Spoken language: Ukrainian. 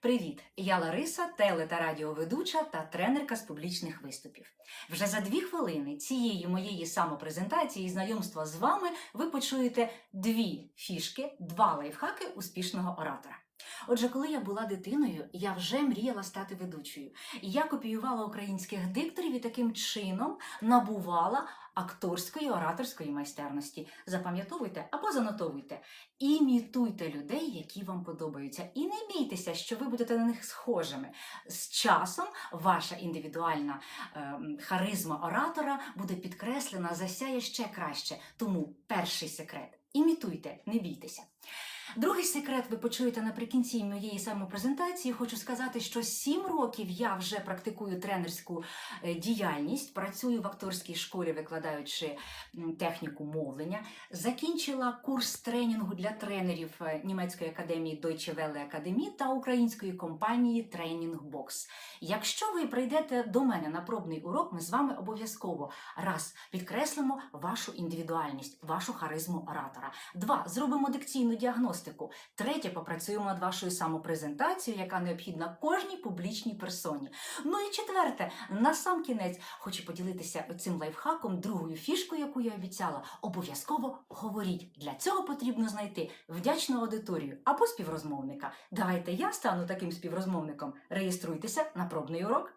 Привіт! Я Лариса, теле та радіоведуча та тренерка з публічних виступів. Вже за дві хвилини цієї моєї самопрезентації і знайомства з вами ви почуєте дві фішки, два лайфхаки успішного оратора. Отже, коли я була дитиною, я вже мріяла стати ведучою. Я копіювала українських дикторів і таким чином набувала акторської ораторської майстерності. Запам'ятовуйте або занотовуйте. Імітуйте людей, які вам подобаються, і не бійтеся, що ви будете на них схожими. З часом ваша індивідуальна е, харизма оратора буде підкреслена, засяє ще краще. Тому перший секрет імітуйте, не бійтеся. Другий секрет ви почуєте наприкінці моєї самопрезентації. Хочу сказати, що сім років я вже практикую тренерську е, діяльність, працюю в акторській школі, викладаючи техніку мовлення. Закінчила курс тренінгу для тренерів е, німецької академії Deutsche Welle Academy та української компанії Training Box. Якщо ви прийдете до мене на пробний урок, ми з вами обов'язково раз підкреслимо вашу індивідуальність, вашу харизму оратора. Два зробимо дикційну діагностику. Третє, попрацюємо над вашою самопрезентацією, яка необхідна кожній публічній персоні. Ну і четверте, на сам кінець хочу поділитися цим лайфхаком, другою фішкою, яку я обіцяла. Обов'язково говоріть. Для цього потрібно знайти вдячну аудиторію або співрозмовника. Давайте я стану таким співрозмовником. Реєструйтеся на пробний урок.